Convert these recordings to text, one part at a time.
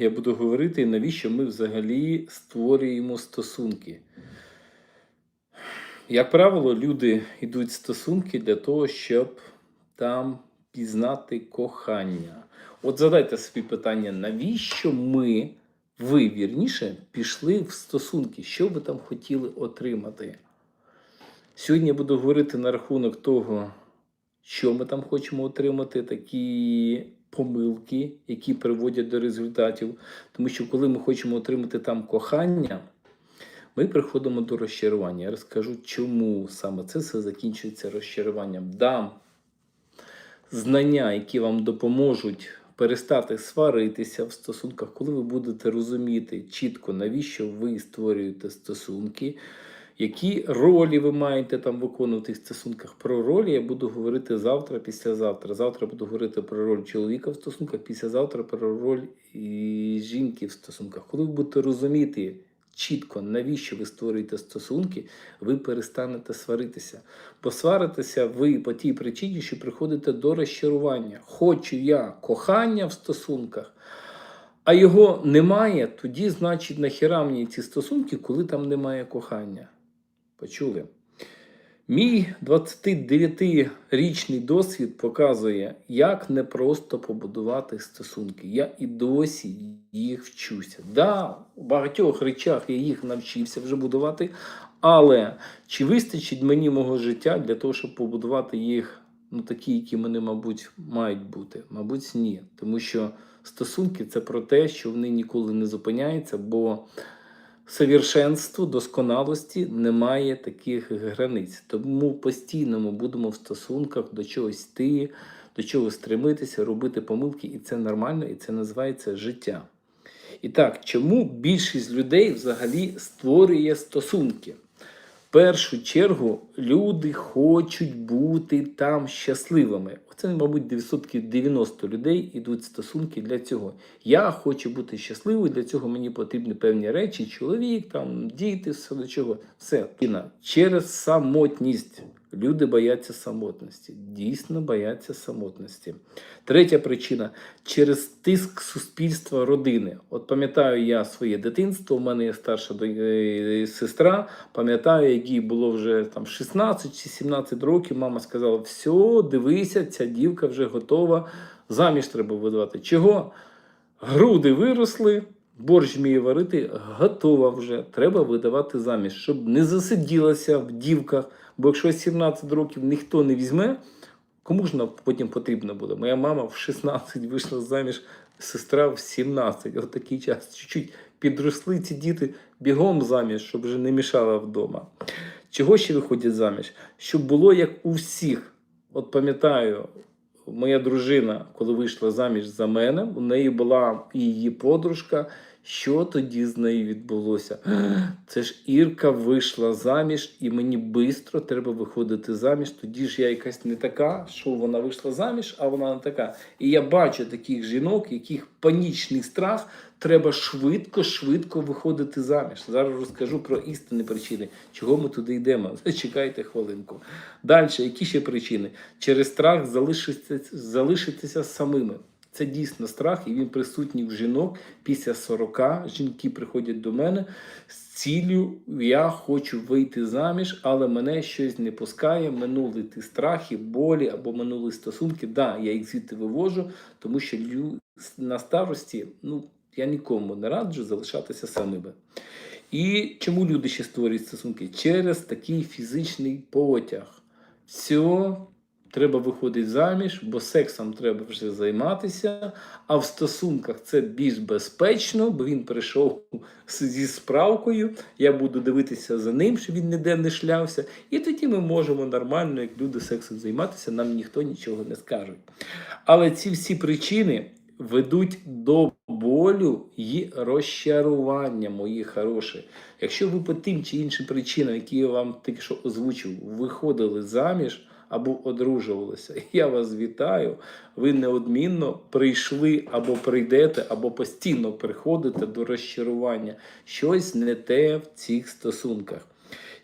я буду говорити, навіщо ми взагалі створюємо стосунки. Як правило, люди йдуть в стосунки для того, щоб там пізнати кохання. От задайте собі питання, навіщо ми, ви вірніше, пішли в стосунки? Що ви там хотіли отримати? Сьогодні я буду говорити на рахунок того, що ми там хочемо отримати, такі помилки, які приводять до результатів. Тому що коли ми хочемо отримати там кохання, ми приходимо до розчарування. Я розкажу, чому саме це все закінчується розчаруванням. Дам знання, які вам допоможуть перестати сваритися в стосунках, коли ви будете розуміти чітко, навіщо ви створюєте стосунки, які ролі ви маєте там виконувати в стосунках. Про ролі я буду говорити завтра, післязавтра. Завтра буду говорити про роль чоловіка в стосунках, післязавтра про роль і жінки в стосунках. Коли ви будете розуміти чітко, навіщо ви створюєте стосунки, ви перестанете сваритися. Бо сваритеся ви по тій причині, що приходите до розчарування. Хочу я кохання в стосунках. А його немає, тоді, значить, нахіра мені ці стосунки, коли там немає кохання. Почули? Мій 29-річний досвід показує, як непросто побудувати стосунки. Я і досі їх вчуся. Да, у багатьох речах я їх навчився вже будувати, але чи вистачить мені мого життя для того, щоб побудувати їх ну, такі, які вони, мабуть, мають бути? Мабуть, ні. Тому що стосунки це про те, що вони ніколи не зупиняються, бо совершенству, досконалості немає таких границь. Тому постійно ми будемо в стосунках до чогось йти, до чогось стремитися, робити помилки, і це нормально, і це називається життя. І так, чому більшість людей взагалі створює стосунки? Першу чергу люди хочуть бути там щасливими. Оце, мабуть, відсотків 90 людей йдуть стосунки для цього. Я хочу бути щасливою, для цього мені потрібні певні речі, чоловік, там, діти, все до чого. Все. Через самотність. Люди бояться самотності, дійсно бояться самотності. Третя причина через тиск суспільства родини. От пам'ятаю я своє дитинство, у мене є старша е, сестра, пам'ятаю, їй було вже там 16 чи 17 років. Мама сказала: все, дивися, ця дівка вже готова, заміж треба видавати. Чого? Груди виросли, борщ вміє варити, готова вже. Треба видавати заміж, щоб не засиділася в дівках. Бо якщо 17 років ніхто не візьме, кому ж потім потрібно буде? Моя мама в 16 вийшла заміж, сестра в 17. От такий час. Чуть-чуть підросли ці діти бігом заміж, щоб вже не мішала вдома. Чого ще виходять заміж? Щоб було як у всіх. От пам'ятаю, моя дружина, коли вийшла заміж за мене, у неї була і її подружка. Що тоді з нею відбулося? Це ж Ірка вийшла заміж, і мені швидко треба виходити заміж. Тоді ж я якась не така, що вона вийшла заміж, а вона не така. І я бачу таких жінок, яких панічний страх, треба швидко, швидко виходити заміж. Зараз розкажу про істинні причини, чого ми туди йдемо. Чекайте хвилинку. Далі, які ще причини? Через страх залишитися, залишитися самими. Це дійсно страх, і він присутній в жінок після 40. Жінки приходять до мене з ціллю, я хочу вийти заміж, але мене щось не пускає. Минули ті страхи, болі або минули стосунки. Да, я їх звідти вивожу, тому що на старості ну, я нікому не раджу залишатися самими. І чому люди ще створюють стосунки? Через такий фізичний потяг. Все, треба виходити заміж, бо сексом треба вже займатися. А в стосунках це більш безпечно, бо він прийшов зі справкою. Я буду дивитися за ним, щоб він ніде не шлявся. І тоді ми можемо нормально, як люди, сексом займатися, нам ніхто нічого не скаже. Але ці всі причини ведуть до болю і розчарування, мої хороші. Якщо ви по тим чи іншим причинам, які я вам тільки що озвучив, виходили заміж або одружувалися, я вас вітаю. Ви неодмінно прийшли або прийдете, або постійно приходите до розчарування. Щось не те в цих стосунках.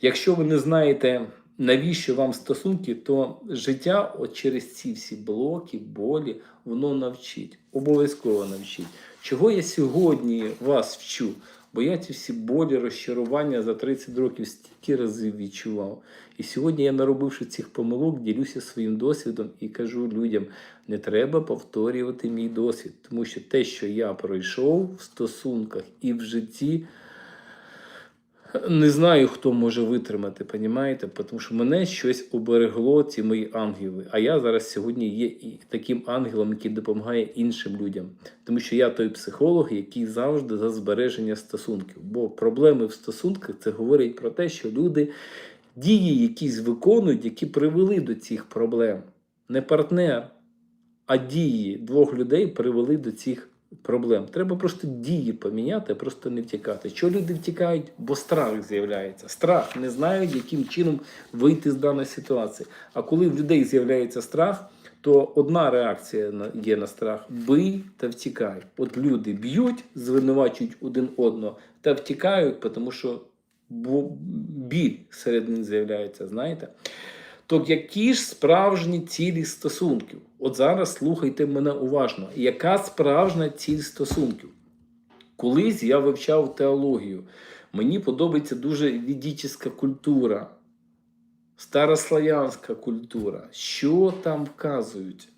Якщо ви не знаєте, навіщо вам стосунки, то життя от через ці всі блоки, болі, воно навчить. Обов'язково навчить. Чого я сьогодні вас вчу? Бо я ці всі болі, розчарування за 30 років стільки разів відчував. І сьогодні я, наробивши цих помилок, ділюся своїм досвідом і кажу людям: не треба повторювати мій досвід, тому що те, що я пройшов в стосунках і в житті, не знаю, хто може витримати, понімаєте? Тому що мене щось оберегло, ці мої ангели. А я зараз сьогодні є і таким ангелом, який допомагає іншим людям. Тому що я той психолог, який завжди за збереження стосунків. Бо проблеми в стосунках це говорять про те, що люди дії якісь виконують, які привели до цих проблем. Не партнер, а дії двох людей привели до цих проблем. Треба просто дії поміняти, просто не втікати. Що люди втікають? Бо страх з'являється. Страх не знають, яким чином вийти з даної ситуації. А коли в людей з'являється страх, то одна реакція є на страх: бий та втікай. От люди б'ють, звинувачують один одного та втікають, тому що біль серед них з'являється, знаєте? То які ж справжні цілі стосунків? От зараз слухайте мене уважно. Яка справжня ціль стосунків? Колись я вивчав теологію. Мені подобається дуже відічська культура, старослав'янська культура. Що там вказують?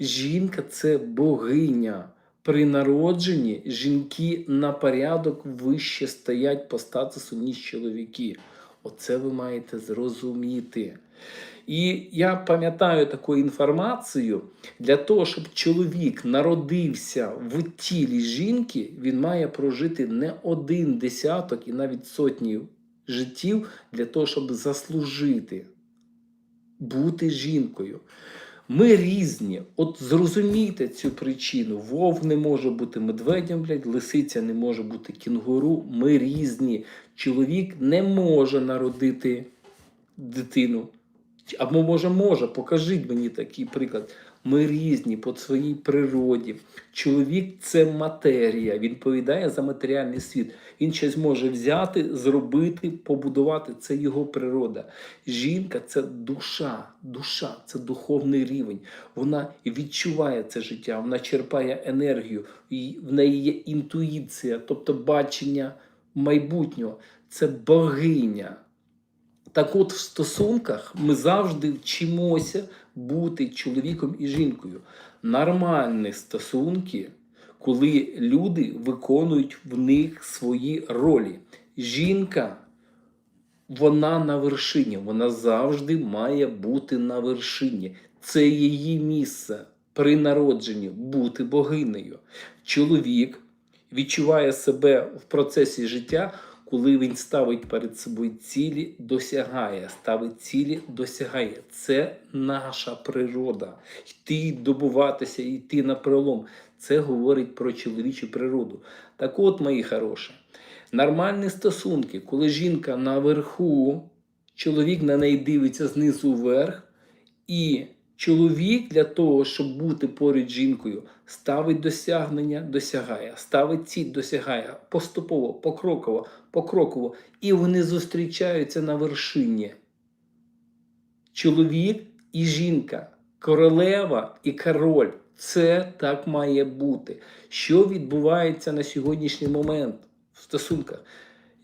Жінка це богиня. При народженні жінки на порядок вище стоять по статусу, ніж чоловіки. Оце ви маєте зрозуміти. І я пам'ятаю таку інформацію, для того, щоб чоловік народився в тілі жінки, він має прожити не один десяток і навіть сотні життів для того, щоб заслужити бути жінкою. Ми різні. От зрозумійте цю причину. Вовк не може бути медведем, блядь, лисиця не може бути кінгуру. Ми різні. Чоловік не може народити дитину. Або може, може, покажіть мені такий приклад. Ми різні по своїй природі. Чоловік це матерія, він відповідає за матеріальний світ. Він щось може взяти, зробити, побудувати. Це його природа. Жінка це душа, душа, це духовний рівень. Вона відчуває це життя, вона черпає енергію, і в неї є інтуїція, тобто бачення майбутнього. Це богиня. Так от в стосунках ми завжди вчимося бути чоловіком і жінкою. Нормальні стосунки, коли люди виконують в них свої ролі. Жінка, вона на вершині, вона завжди має бути на вершині. Це її місце при народженні бути богинею. Чоловік відчуває себе в процесі життя коли він ставить перед собою цілі, досягає, ставить цілі, досягає. Це наша природа. Йти добуватися, йти на пролом. Це говорить про чоловічу природу. Так от, мої хороші, нормальні стосунки, коли жінка наверху, чоловік на неї дивиться знизу вверх, і Чоловік для того, щоб бути поряд жінкою, ставить досягнення, досягає, ставить ціль, досягає поступово, покроково, покроково. І вони зустрічаються на вершині. Чоловік і жінка, королева і король. Це так має бути. Що відбувається на сьогоднішній момент в стосунках?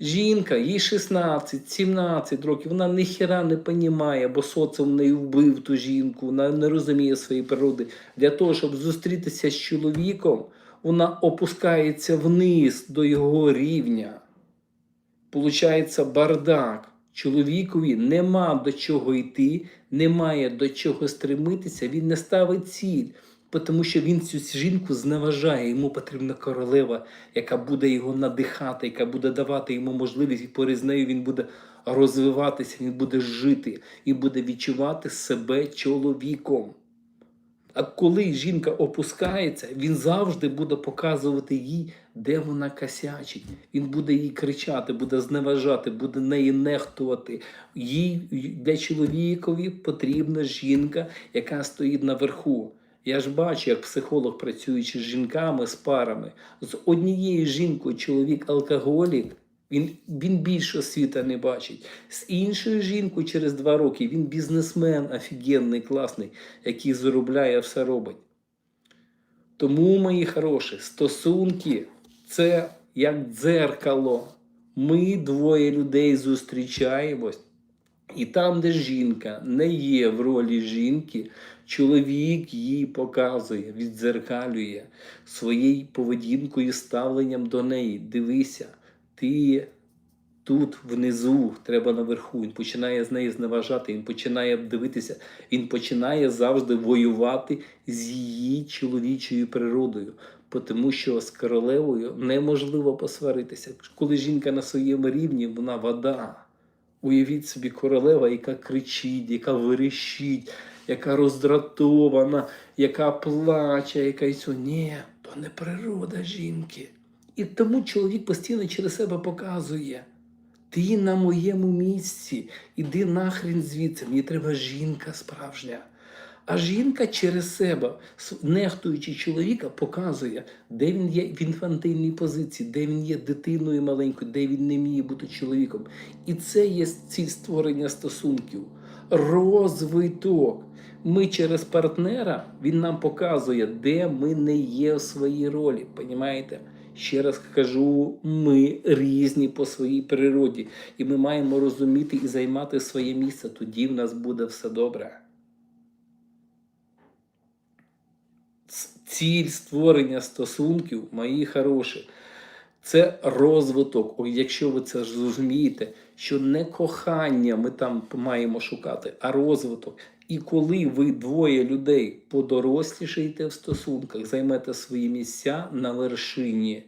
Жінка, їй 16-17 років, вона ніхіра не понімає, бо соціум не вбив ту жінку, вона не розуміє своєї природи. Для того, щоб зустрітися з чоловіком, вона опускається вниз до його рівня. Получається бардак. Чоловікові нема до чого йти, немає до чого стремитися, він не ставить ціль тому що він цю жінку зневажає. Йому потрібна королева, яка буде його надихати, яка буде давати йому можливість, і поряд з нею він буде розвиватися, він буде жити і буде відчувати себе чоловіком. А коли жінка опускається, він завжди буде показувати їй, де вона косячить. Він буде їй кричати, буде зневажати, буде неї нехтувати. Їй для чоловікові потрібна жінка, яка стоїть наверху. Я ж бачу, як психолог, працюючи з жінками, з парами, з однією жінкою чоловік алкоголік, він він більше освіта не бачить. З іншою жінкою через два роки він бізнесмен офігенний, класний, який заробляє, все робить. Тому, мої хороші, стосунки це як дзеркало. Ми двоє людей зустрічаємось. І там, де жінка не є в ролі жінки, чоловік її показує, віддзеркалює своєю поведінкою, ставленням до неї. Дивися, ти тут внизу, треба наверху. Він починає з неї зневажати, він починає дивитися, він починає завжди воювати з її чоловічою природою. Тому що з королевою неможливо посваритися. Коли жінка на своєму рівні, вона вода. Уявіть собі королева, яка кричить, яка верещить, яка роздратована, яка плаче, яка й цю. Ні, то не природа жінки. І тому чоловік постійно через себе показує. Ти на моєму місці, іди нахрін звідси, мені треба жінка справжня. А жінка через себе, нехтуючи чоловіка, показує, де він є в інфантильній позиції, де він є дитиною маленькою, де він не вміє бути чоловіком. І це є ціль створення стосунків. Розвиток. Ми через партнера він нам показує, де ми не є в своїй ролі. Понімаєте? Ще раз кажу, ми різні по своїй природі, і ми маємо розуміти і займати своє місце. Тоді в нас буде все добре. Ціль створення стосунків, мої хороші, це розвиток. Якщо ви це зрозумієте, що не кохання ми там маємо шукати, а розвиток. І коли ви двоє людей подорослішаєте в стосунках, займете свої місця на вершині,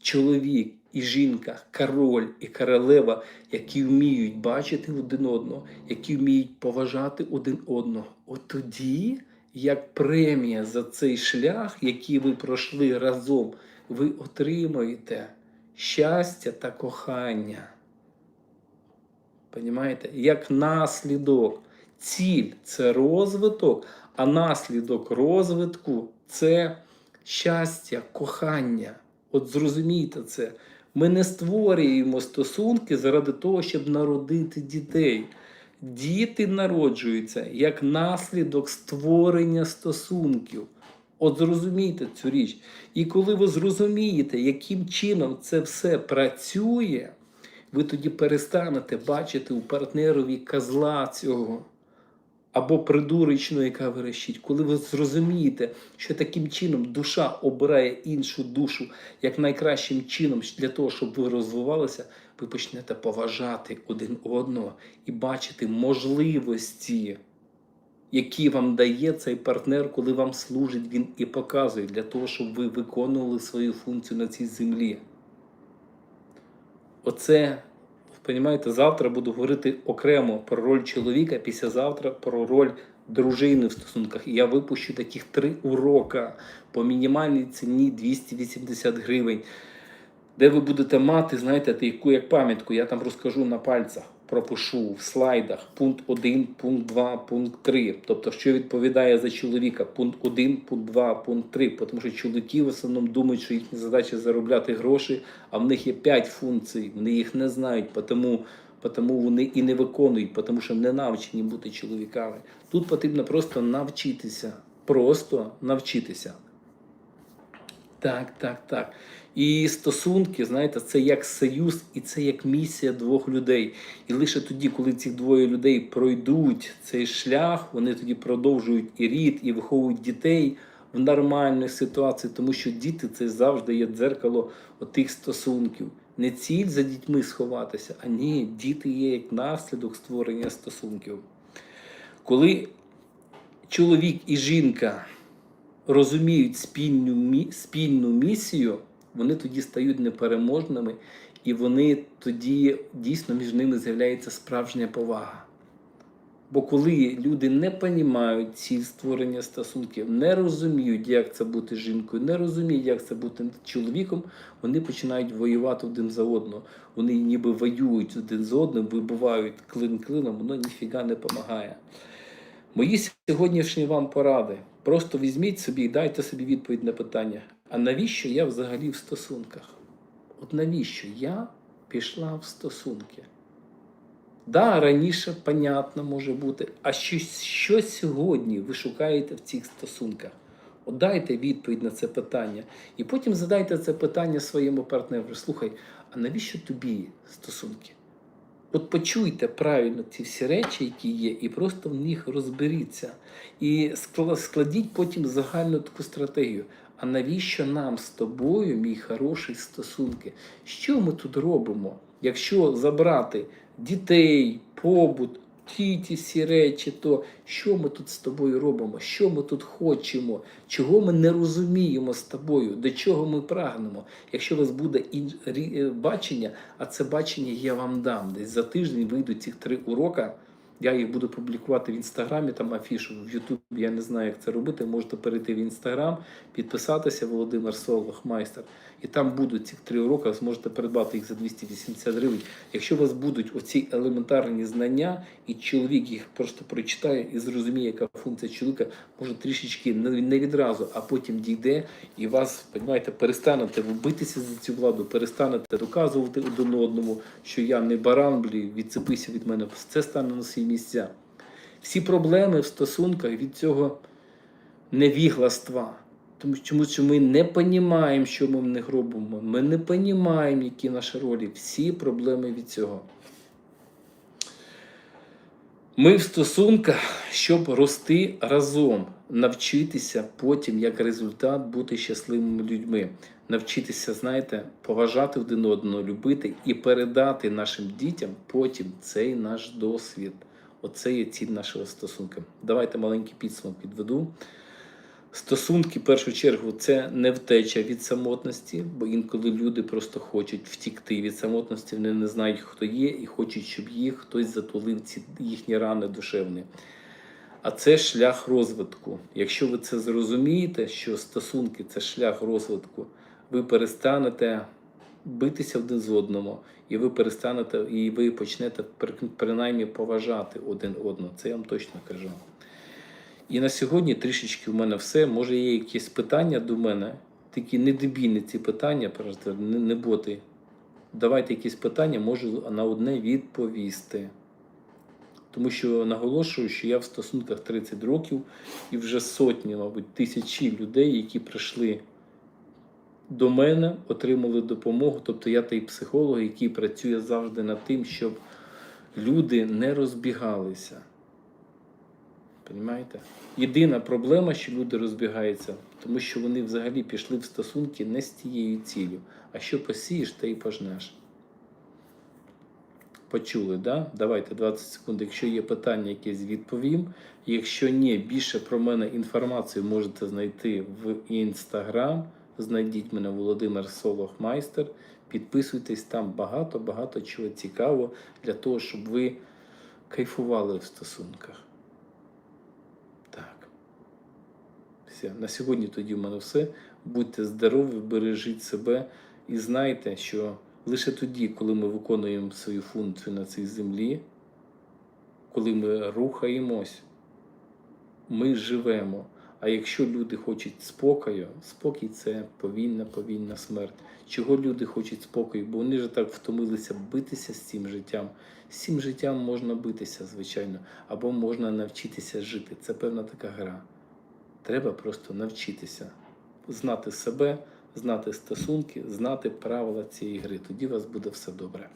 чоловік і жінка, король і королева, які вміють бачити один одного, які вміють поважати один одного, от тоді, як премія за цей шлях, який ви пройшли разом, ви отримаєте щастя та кохання. Понімаєте? Як наслідок. Ціль це розвиток, а наслідок розвитку це щастя, кохання. От зрозумійте це. Ми не створюємо стосунки заради того, щоб народити дітей. Діти народжуються як наслідок створення стосунків. От зрозумійте цю річ. І коли ви зрозумієте, яким чином це все працює, ви тоді перестанете бачити у партнерові козла цього або придурочну, яка верещить. Коли ви зрозумієте, що таким чином душа обирає іншу душу як найкращим чином для того, щоб ви розвивалися, ви почнете поважати один одного і бачити можливості, які вам дає цей партнер, коли вам служить він і показує для того, щоб ви виконували свою функцію на цій землі. Оце, розумієте, завтра буду говорити окремо про роль чоловіка, післязавтра про роль дружини в стосунках. І я випущу таких три урока по мінімальній ціні 280 гривень, де ви будете мати, знаєте, таку як пам'ятку, я там розкажу на пальцях. Пропишу в слайдах пункт 1, пункт 2, пункт 3. Тобто, що відповідає за чоловіка, пункт 1, пункт 2, пункт 3. Тому що чоловіки в основному думають, що їхня задача заробляти гроші, а в них є 5 функцій, вони їх не знають, тому, тому вони і не виконують, тому що не навчені бути чоловіками. Тут потрібно просто навчитися. Просто навчитися. Так, так, так. І стосунки, знаєте, це як союз, і це як місія двох людей. І лише тоді, коли ці двоє людей пройдуть цей шлях, вони тоді продовжують і рід, і виховують дітей в нормальних ситуаціях, тому що діти це завжди є дзеркало отих стосунків. Не ціль за дітьми сховатися, а ні, діти є як наслідок створення стосунків. Коли чоловік і жінка розуміють спільну, спільну місію, вони тоді стають непереможними, і вони тоді дійсно між ними з'являється справжня повага. Бо коли люди не розуміють ціль створення стосунків, не розуміють, як це бути жінкою, не розуміють, як це бути чоловіком, вони починають воювати один за одного. Вони ніби воюють один з одним, вибивають клин клином, воно ніфіга не допомагає. Мої сьогоднішні вам поради. Просто візьміть собі і дайте собі відповідь на питання: а навіщо я взагалі в стосунках? От навіщо я пішла в стосунки? Да, раніше, понятно, може бути. А що, що сьогодні ви шукаєте в цих стосунках? От дайте відповідь на це питання. І потім задайте це питання своєму партнеру. Слухай, а навіщо тобі стосунки? От почуйте правильно ці всі речі, які є, і просто в них розберіться. І складіть потім загальну таку стратегію. А навіщо нам з тобою, мій хороший, стосунки? Що ми тут робимо? Якщо забрати дітей, побут, ті ті всі речі, то що ми тут з тобою робимо? Що ми тут хочемо? Чого ми не розуміємо з тобою? До чого ми прагнемо? Якщо у вас буде е, бачення, а це бачення я вам дам. Десь за тиждень вийдуть ці три урока. Я їх буду публікувати в інстаграмі, там афішу, в Ютубі. Я не знаю, як це робити. Можете перейти в інстаграм, підписатися Володимир Солох майстер. І там будуть ці три уроки, зможете придбати їх за 280 гривень. Якщо у вас будуть оці елементарні знання, і чоловік їх просто прочитає і зрозуміє, яка функція чоловіка, може трішечки не відразу, а потім дійде, і вас, розумієте, перестанете ви битися за цю владу, перестанете доказувати один одному, що я не баран, блі, відцепися від мене. Це стане на свої місця. Всі проблеми в стосунках від цього невігластва. Тому чому що ми не розуміємо, що ми в них робимо. Ми не розуміємо, які наші ролі. Всі проблеми від цього. Ми в стосунках, щоб рости разом, навчитися потім, як результат, бути щасливими людьми, навчитися, знаєте, поважати один одного, любити і передати нашим дітям потім цей наш досвід. Оце є ціль нашого стосунка. Давайте маленький підсумок підведу. Стосунки, в першу чергу, це не втеча від самотності, бо інколи люди просто хочуть втікти від самотності, вони не знають, хто є, і хочуть, щоб їх хтось затулив ці їхні рани душевні. А це шлях розвитку. Якщо ви це зрозумієте, що стосунки це шлях розвитку, ви перестанете битися один з одному, і ви перестанете, і ви почнете принаймні поважати один одного. Це я вам точно кажу. І на сьогодні трішечки в мене все. Може, є якісь питання до мене, такі недебільні ці питання, просто не, не боти. Давайте якісь питання, можу на одне відповісти. Тому що наголошую, що я в стосунках 30 років і вже сотні, мабуть, тисячі людей, які прийшли до мене, отримали допомогу. Тобто я той психолог, який працює завжди над тим, щоб люди не розбігалися. Понімаєте? Єдина проблема, що люди розбігаються, тому що вони взагалі пішли в стосунки не з тією ціллю. А що посієш, те і пожнеш. Почули, да? Давайте 20 секунд. Якщо є питання, якесь відповім. Якщо ні, більше про мене інформацію можете знайти в інстаграм. Знайдіть мене Володимир Солох Майстер. Підписуйтесь там багато-багато чого цікавого для того, щоб ви кайфували в стосунках. Так. Все. На сьогодні тоді в мене все. Будьте здорові, бережіть себе і знайте, що лише тоді, коли ми виконуємо свою функцію на цій землі, коли ми рухаємось, ми живемо. А якщо люди хочуть спокою, спокій це повільна, повільна смерть. Чого люди хочуть спокою? Бо вони ж так втомилися битися з цим життям. З цим життям можна битися, звичайно, або можна навчитися жити. Це певна така гра. Треба просто навчитися знати себе, знати стосунки, знати правила цієї гри. Тоді у вас буде все добре.